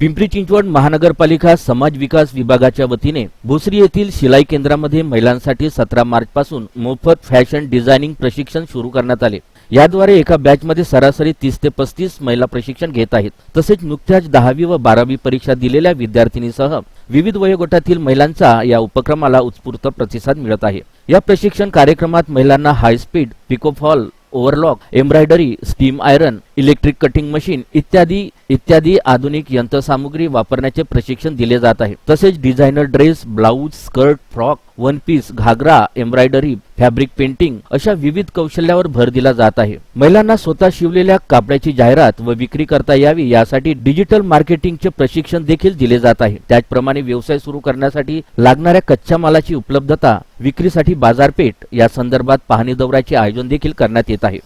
पिंपरी चिंचवड महानगरपालिका समाज विकास विभागाच्या वतीने भोसरी येथील शिलाई केंद्रामध्ये महिलांसाठी सतरा मार्च पासून मोफत फॅशन डिझायनिंग प्रशिक्षण सुरू करण्यात आले. याद्वारे एका बॅचमध्ये सरासरी तीस ते पस्तीस महिला प्रशिक्षण घेत आहेत. तसेच नुकत्याच दहावी व बारावी परीक्षा दिलेल्या विद्यार्थिनीसह विविध वयोगटातील महिलांचा या उपक्रमाला उत्स्फूर्त प्रतिसाद मिळत आहे. या प्रशिक्षण कार्यक्रमात महिलांना high speed pico fall overlock embroidery steam iron electric cutting machine इत्यादी इत्यादी आधुनिक यंत्रसामुग्री वापरण्याचे प्रशिक्षण दिले जात आहे. तसेच designer dress blouse skirt frock one piece ghagra embroidery fabric painting अशा विविध कौशल्यावर भर दिला जात आहे. महिलांना स्वतः शिवलेल्या कापडाची जाहिरात व विक्री करता यावी यासाठी डिजिटल मार्केटिंगचे प्रशिक्षण देखील दिले जात आहे. त्याचप्रमाणे व्यवसाय सुरू करण्यासाठी लागणाऱ्या कच्च्या मालाची उपलब्धता विक्रीसाठी बाजारपेठ या संदर्भात पाहणी दौऱ्याचे आयोजन देखील करण्यात येत आहे.